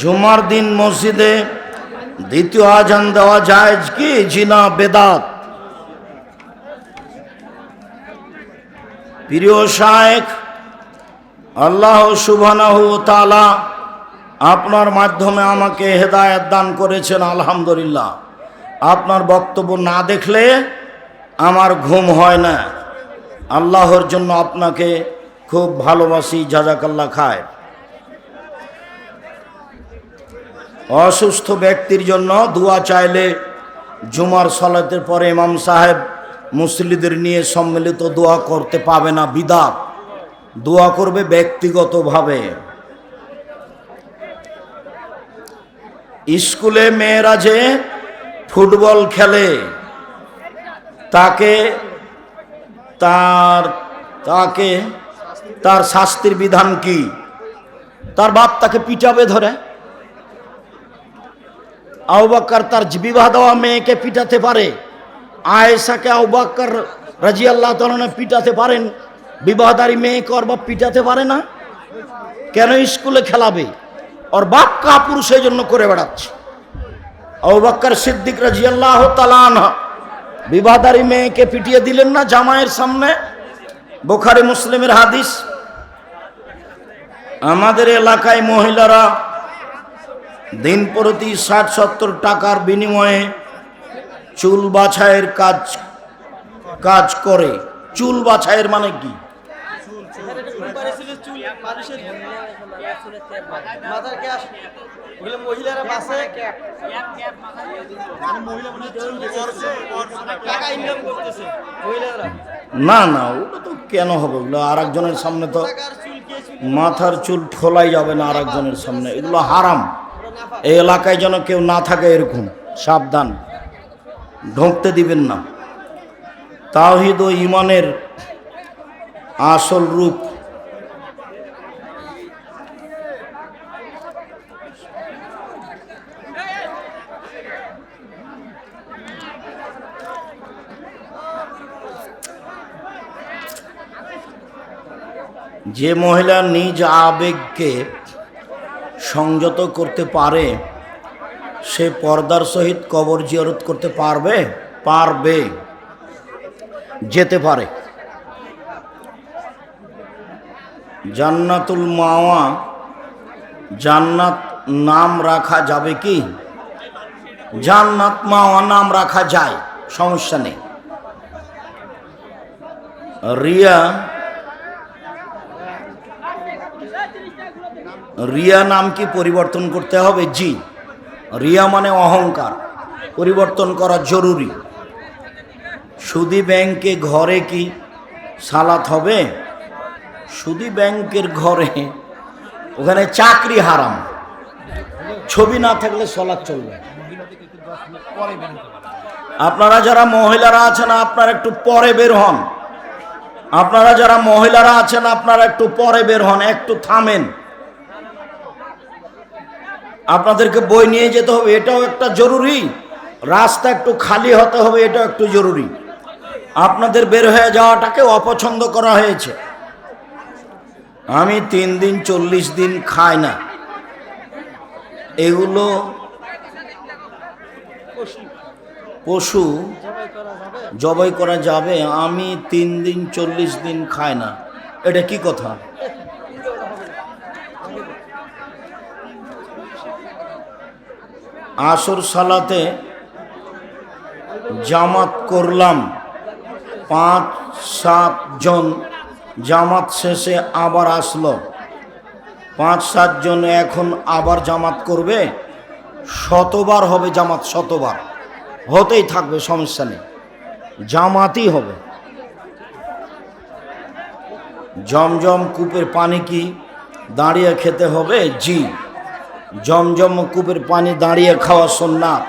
জুমার দিন মসজিদে দ্বিতীয় আজান দেওয়া যায় কি? জিনা বেদাত। প্রিয় শায়েখ, আল্লাহ সুবহানাহু তালা আপনার মাধ্যমে আমাকে হেদায়েত দান করেছেন, আলহামদুলিল্লাহ। আপনার বক্তব্য না দেখলে আমার ঘুম হয় না। আল্লাহর জন্য আপনাকে খুব ভালোবাসি জাজাকাল্লা খায় অসুস্থ ব্যক্তির জন্য দোয়া চাইলে জুমার সলাতের পরে ইমাম সাহেব মুসলিদের নিয়ে সম্মিলিত দোয়া করতে পাবে না বিদা দোয়া করবে ব্যক্তিগতভাবে। স্কুলে মেয়েরা যে ফুটবল খেলে, তাকে তার তাকে তার শাস্তির বিধান কি? তার বাপ তাকে পিটাবে ধরে? আউবাক্কার তার বিবাহ দেওয়া মেয়েকে পিটাতে পারে। আয়েশাকে আউবাক্কার রাজি আল্লাহ তালনে পিটাতে পারেন। বিবাহদারী মেয়েকে ওর বাপ পিটাতে পারে না। কেন স্কুলে খেলাবে? ওর বাপ কাপুর সেই জন্য করে বেড়াচ্ছে। আউবাক্কার সিদ্দিক রাজি আল্লাহ তালান বিবাহদারী মেয়েকে পিটিয়ে দিলেন না জামাইয়ের সামনে? বোখারি, মুসলিমের হাদিস। আমাদের এলাকায় মহিলারা দিন প্রতি ষাট সত্তর টাকার বিনিময়ে চুল বাছাইয়ের কাজ কাজ করে। চুল বাছাইয়ের মানে কি? না না, ওটা তো কেন হবে? ওগুলো আর সামনে তো মাথার চুল ঠোলাই যাবে না আর সামনে। এগুলো হারাম। এই এলাকায় যেন কেউ না থাকে এরকম, সাবধান। ঢুকতে দিবেন না। তাওহিদ ও ইমানের আসল রূপ। যে মহিলা নিজ আবেগকে সংযত করতে পারে, সে পর্দার সহিত কবর জিয়ারত করতে পারবে? পারবে। যেতে পারে। জান্নাতুল মাওয়া, জান্নাত নাম রাখা যাবে কি? জান্নাত মাওয়া নাম রাখা যায়, সমস্যা নেই। রিয়া রিয়া নাম কি পরিবর্তন করতে হবে? জি। রিয়া মানে অহংকার। পরিবর্তন করা জরুরি। সুদি ব্যাংকে ঘরে কি সালাত হবে? সুদি ব্যাংকের ঘরে। ওখানে চাকরি হারাম। ছবি না থাকলে সলাৎ চলবে আপনারা যারা মহিলারা আছেন, আপনারা একটু পরে বের হন। আপনারা যারা মহিলারা আছেন, আপনারা একটু পরে বের হন, একটু থামেন। আপনাদেরকে বই নিয়ে যেতে হবে, এটাও একটা জরুরি। রাস্তা একটু খালি হতে হবে, এটাও একটু জরুরি। আপনাদের বের হয়ে যাওয়াটাকে অপছন্দ করা হয়েছে। আমি তিন দিন, চল্লিশ দিন খাই না। এগুলো পশু জবাই করা যাবে, আমি তিন দিন, চল্লিশ দিন খাই না। এটা কি কথা? আসর সালাতে জামাত করলাম। পাঁচ, সাত জন জামাত শেষে আবার আসলো। পাঁচ সাতজন এখন আবার জামাত করবে। শতবার হবে জামাত, শতবার। হতেই থাকবে, সমস্যা নেই। জামাতই হবে। জমজম কূপের পানি কি দাঁড়িয়ে খেতে হবে? জি। জমজম কূপের পানি দাঁড়িয়ে খাওয়া সোননাথ।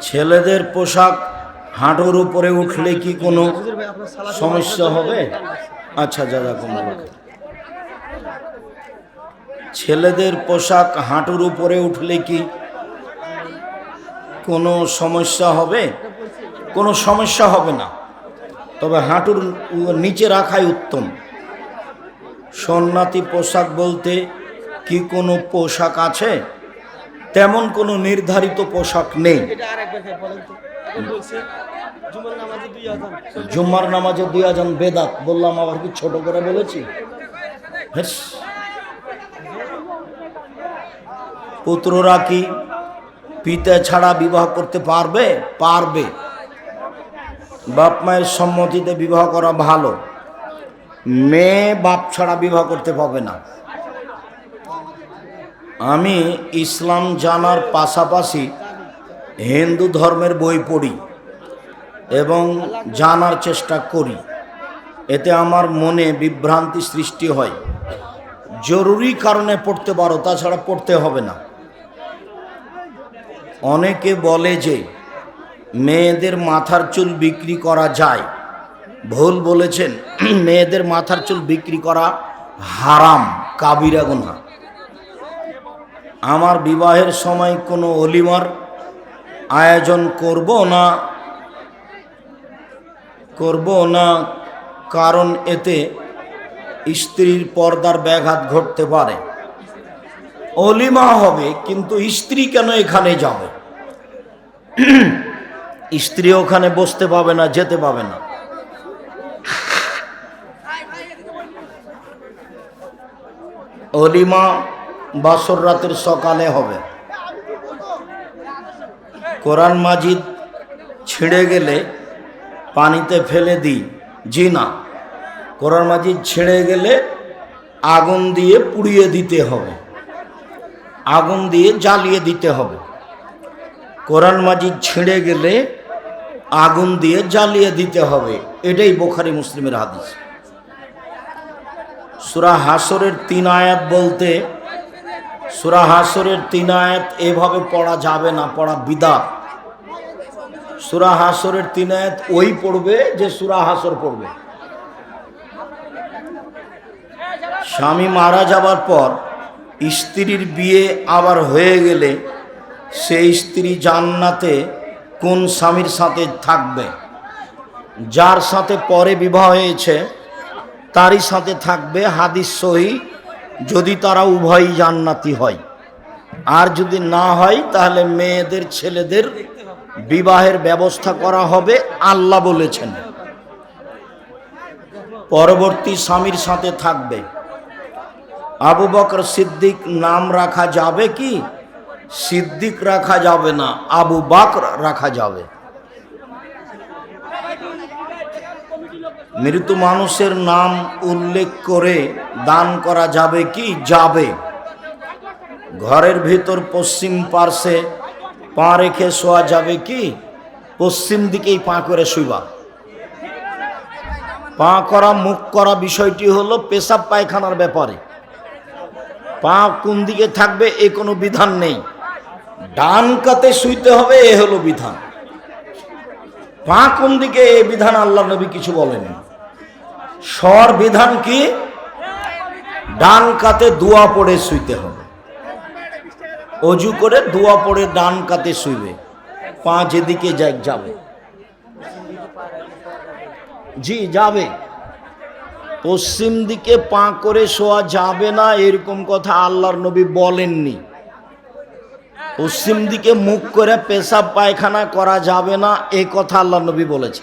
ছেলেদের পোশাক হাঁটুর উপরে উঠলে কি কোনো সমস্যা হবে? আচ্ছা দাদা ছেলেদের পোশাক হাঁটুর উপরে উঠলে কি কোনো সমস্যা হবে? কোনো সমস্যা হবে না। তবে হাঁটুর নিচে রাখাই উত্তম। সন্ন্যাতি পোশাক বলতে কি কোনো পোশাক আছে? তেমন কোনো নির্ধারিত পোশাক নেই। জুম্মার নামাজে দুই আজান। বেদাত বললাম আবার কি ছোট করে বলেছি। পুত্ররা কি পিতা ছাড়া বিবাহ করতে পারবে? পারবে। বাপ মায়ের সম্মতিতে বিবাহ করা ভালো। মেয়ে বাপ ছাড়া বিবাহ করতে পারবে না। আমি ইসলাম জানার পাশাপাশি হিন্দু ধর্মের বই পড়ি এবং জানার চেষ্টা করি। এতে আমার মনে বিভ্রান্তি সৃষ্টি হয়। জরুরি কারণে পড়তে পারো, তাছাড়া পড়তে হবে না। অনেকে বলে যে, মেয়েদের মাথার চুল বিক্রি করা যায়। ভুল বলেছেন, মেয়েদের মাথার চুল বিক্রি করা হারাম, কাবিরা গুনা আমার বিবাহের সময় কোনো অলিমার আয়োজন করব না করব না, কারণ এতে স্ত্রীর পর্দার ব্যাঘাত ঘটতে পারে। অলিমা হবে, কিন্তু স্ত্রী কেন এখানে যাবে? স্ত্রী ওখানে বসতে পাবে না, যেতে পাবে না। অলিমা বাসর রাতের সকালে হবে। কোরআন মাজিদ ছিঁড়ে গেলে পানিতে ফেলে দিই। জি না, কোরআন মাজিদ ছিঁড়ে গেলে আগুন দিয়ে পুড়িয়ে দিতে হবে। আগুন দিয়ে জ্বালিয়ে দিতে হবে। কোরআন মাজিদ ছিঁড়ে গেলে আগুন দিয়ে জ্বালিয়ে দিতে হবে। এটাই বোখারি মুসলিমের হাদিস। সুরা হাসরের তিন আয়াত বলতে, সুরা হাসরের তিন আয়াত এভাবে পড়া যাবে না, পড়া বিদা সুরা হাসরের তিন আয়াত ওই পড়বে যে সুরা হাসর পড়বে। স্বামী মারা যাবার পর স্ত্রীর বিয়ে আবার হয়ে গেলে সেই স্ত্রী জান্নাতে কোন স্বামীর সাথে থাকবে? যার সাথে পরে বিবাহ হয়েছে তারই সাথে থাকবে হাদিস সহি, যদি তারা উভয়ই জান্নাতি হয়। আর যদি না হয়, তাহলে মেয়েদের, ছেলেদের বিবাহের ব্যবস্থা করা হবে আল্লাহ বলেছেন। পরবর্তী স্বামীর সাথে থাকবে। আবু বকর সিদ্দিক নাম রাখা যাবে কি? সিদ্দিক রাখা যাবে না, আবু বাকর রাখা যাবে। মৃত মানুষের নাম উল্লেখ করে দান করা যাবে কি? যাবে। ঘরের ভিতর পশ্চিম পার্শ্বে পা রেখে শোয়া যাবে কি? পশ্চিম দিকেই পা করে শুইবা। পা করা, মুখ করা বিষয়টি হলো পেশাব পায়খানার ব্যাপারে। পা কোন দিকে থাকবে এ কোনো বিধান নেই। ডান কাতে শুইতে হবে, এ হলো বিধান। পা কোন দিকে, এ বিধান আল্লাহ নবী কিছু বলেন স্বর বিধান কি? ডান কাতে দোয়া পড়ে শুইতে হবে। অজু করে দোয়া পড়ে ডান কাতে শুইবে। পা যেদিকে যাক যাবে। জি, যাবে। পশ্চিম দিকে পা করে শোয়া যাবে না, এরকম কথা আল্লাহর নবী বলেননি। পশ্চিম দিকে মুখ করে পেশাব পায়খানা করা যাবে না, এ কথা আল্লাহ নবী বলেছে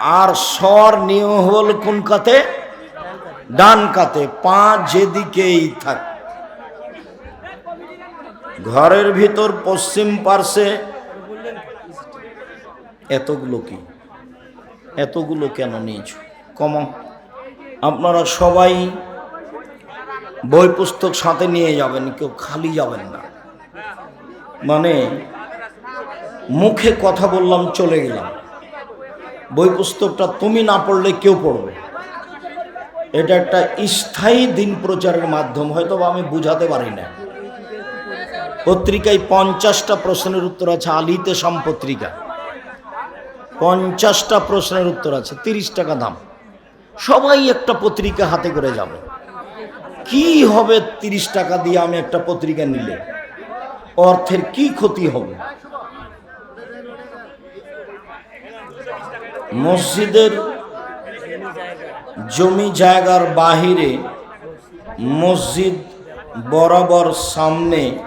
আর স্বর নিয়ম হল কোন কাতে? ডান কাতে, পা যেদিকেই থাক। ঘরের ভিতর, পশ্চিম পার্শ্বে, এতগুলো কি? এতগুলো কেন নিয়েছ? কম, আপনারা সবাই বই পুস্তক সাথে নিয়ে যাবেন, কেউ খালি যাবেন না। মানে মুখে কথা বললাম, চলে গেলাম। বই পুস্তকটা তুমি না পড়লে কেউ পড়বে। এটা একটা স্থায়ী দিন প্রচারের মাধ্যম, হয়তো আমি বুঝাতে পারি না। পত্রিকায় পঞ্চাশটা প্রশ্নের উত্তর আছে, আলিতে সাম পত্রিকা পঞ্চাশটা প্রশ্নের উত্তর আছে, তিরিশ টাকা দাম। সবাই একটা পত্রিকা হাতে করে যাবে। কি হবে তিরিশ টাকা দিয়ে আমি একটা পত্রিকা নিলে? অর্থের কি ক্ষতি হবে? মসজিদের জমি জায়গার বাহিরে মসজিদ বরাবর সামনে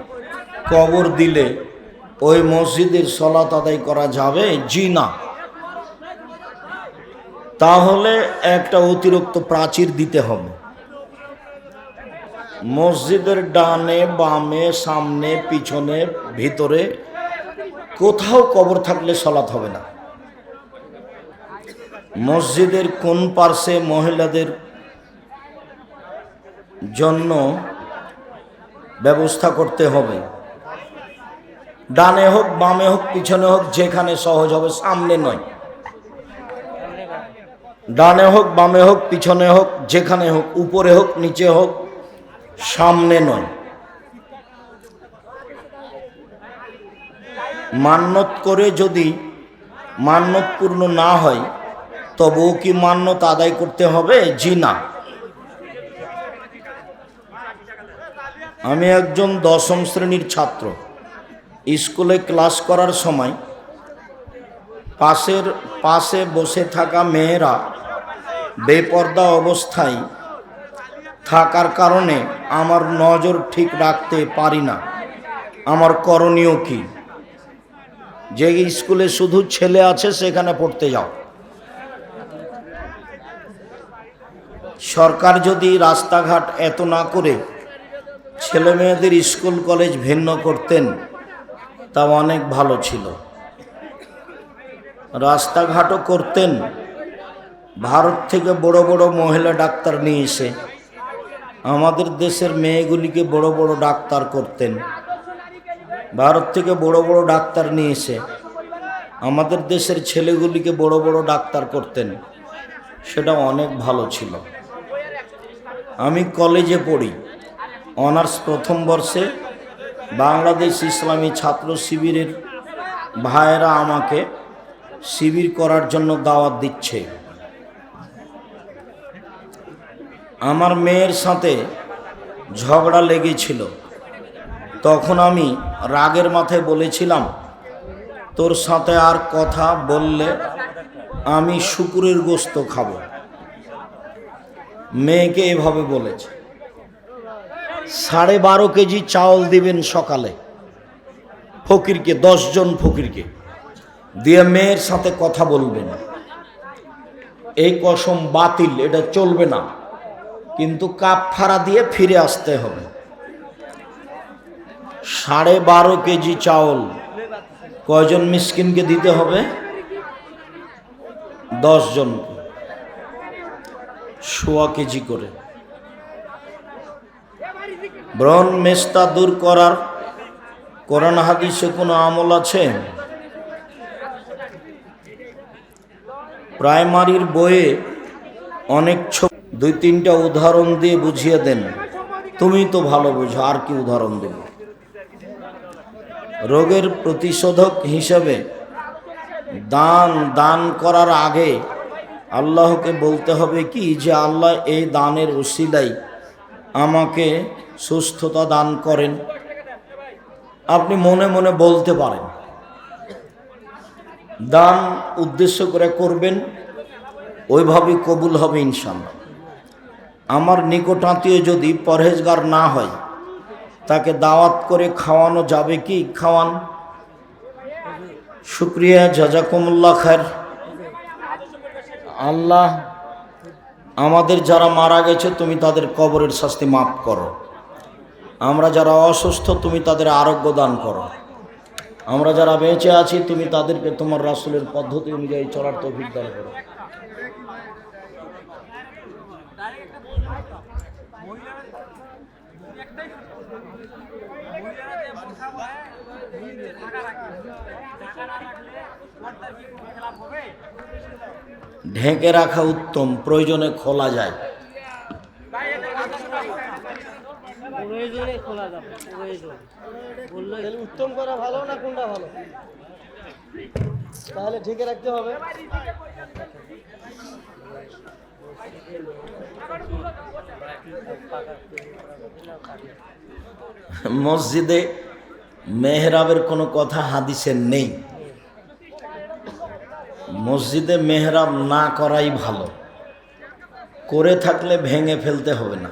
কবর দিলে ওই মসজিদের সলাত আদায় করা যাবে? জি না। তাহলে একটা অতিরিক্ত প্রাচীর দিতে হবে। মসজিদের ডানে, বামে, সামনে, পিছনে, ভিতরে কোথাও কবর থাকলে সলাৎ হবে না। মসজিদের কোন পার্শ্বে মহিলাদের জন্য ব্যবস্থা করতে হবে? ডানে হোক, বামে হোক, পিছনে হোক, যেখানে সহজ হবে, সামনে নয়। ডানে হোক, বামে হোক, পিছনে হোক, যেখানে হোক, উপরে হোক, নিচে হোক, সামনে নয়। মান্যত করে যদি মান্যত পূর্ণ না হয় তবুও কি মান্যত আদায় করতে হবে? জি না। আমি একজন দশম শ্রেণির ছাত্র। স্কুলে ক্লাস করার সময় পাশের, পাশে বসে থাকা মেয়েরা বেপর্দা অবস্থায় থাকার কারণে আমার নজর ঠিক রাখতে পারি না। আমার করণীয় কি? যে স্কুলে শুধু ছেলে আছে, সেখানে পড়তে যাও। সরকার যদি রাস্তাঘাট এত না করে ছেলে মেয়েদের স্কুল, কলেজ ভিন্ন করতেন তা অনেক ভালো ছিল। রাস্তাঘাটও করতেন। ভারত থেকে বড় বড় মহিলা ডাক্তার নিয়ে এসে আমাদের দেশের মেয়েগুলিকে বড় বড় ডাক্তার করতেন। ভারত থেকে বড় বড় ডাক্তার নিয়ে এসে আমাদের দেশের ছেলেগুলিকে বড় বড় ডাক্তার করতেন। সেটা অনেক ভালো ছিল। আমি কলেজে পড়ি। অনার্স প্রথম বর্ষে বাংলাদেশ ইসলামী ছাত্র শিবিরের ভাইয়েরা আমাকে শিবির করার জন্য দাওয়াত দিচ্ছে। আমার মেয়ের সাথে ঝগড়া লেগেছিল। তখন আমি রাগের মাথায় বলেছিলাম, তোর সাথে আর কথা বললে আমি শুকুরের গোস্ত খাব। মেয়েকে এভাবে বলেছে। সাড়ে বারো কেজি চাউল দিবেন সকালে। ফকিরকে, দশজন ফকিরকে। দিয়ে মেয়ের সাথে কথা বলবেন। এই কসম বাতিল, এটা চলবে না। কিন্তু কাপ ফাড়া দিয়ে ফিরে আসতে হবে। সাড়ে বারো কেজি চাউল কয়জন মিসকিনকে দিতে হবে? দশজনকে। সোয়া কেজি করে। ব্রণ মেস্তা দূর করার কোরআন হাদিসে কোনো আমল আছে? প্রাইমারির বইয়ে অনেক ছোট দুই তিনটা উদাহরণ দিয়ে বুঝিয়ে দেন। তুমি তো ভালো বুঝো, আর কি উদাহরণ দেব? রোগের প্রতিষেধক হিসেবে দান দান করার আগে আল্লাহকে বলতে হবে কি যে আল্লাহ এই দানের ওসিলাই আমাকে সুস্থতা দান করেন। আপনি মনে মনে বলতে পারেন। দান উদ্দেশ্য করে করবেন, ওইভাবেই কবুল হবে ইনশাল্লাহ আমার নিকটাত্মীয় যদি পরহেজগার না হয়, তাকে দাওয়াত করে খাওয়ানো যাবে কি? খাওয়ান। শুক্রিয়া, জাজাকুমুল্লাহ খার আল্লাহ আমাদের যারা মারা গেছে, তুমি তাদের কবরের শাস্তি মাফ করো। আমরা যারা অসুস্থ, তুমি তাদের আরোগ্য দান করো। আমরা যারা বেঁচে আছি, তুমি তাদেরকে তোমার রাসুলের পদ্ধতি অনুযায়ী চলার তৌফিক দান করো। ঢেকে রাখা উত্তম প্রয়োজনে খোলা যায়। প্রয়োজনে খোলা যাবে প্রয়োজন। বলল উত্তম করা ভালো না কোনটা ভালো? তাহলে ঢেকে রাখতে হবে। মসজিদে মেহরাবের কোনো কথা হাদিসের নেই। মসজিদে মেহরাব না করাই ভালো। করে থাকলে ভেঙে ফেলতে হবে না।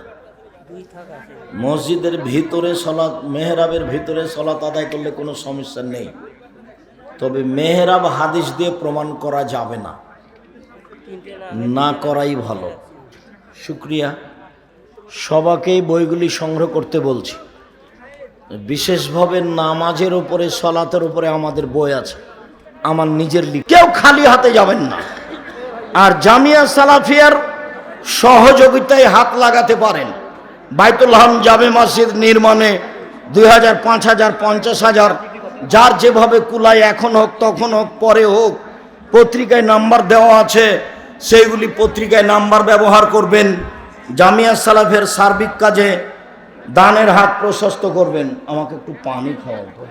মসজিদের ভিতরে সলাৎ, মেহরাবের ভিতরে সলাৎ আদায় করলে কোনো সমস্যা নেই। তবে মেহরাব হাদিস দিয়ে প্রমাণ করা যাবে না। না করাই ভালো। শুক্রিয়া। সবাকেই বইগুলি সংগ্রহ করতে বলছি। বিশেষভাবে নামাজের উপরে, সলাতের উপরে আমাদের বই আছে। আমার নিজের লিখ কেউ খালি হাতে যাবেন না। আর জামিয়া সালাফিয়ার সহযোগিতায় হাত লাগাতে পারেন। বাইতুল হাম জামে মসজিদ নির্মাণে দুই হাজার পাঁচ হাজার পঞ্চাশ হাজার, যার যেভাবে কুলায় এখন হোক, তখন হোক, পরে হোক, পত্রিকায় নাম্বার দেওয়া আছে, সেইগুলি পত্রিকায় নাম্বার ব্যবহার করবেন। জামিয়া সালাফের সার্বিক কাজে দানের হাত প্রশস্ত করবেন। আমাকে একটু পানি খাওয়াবো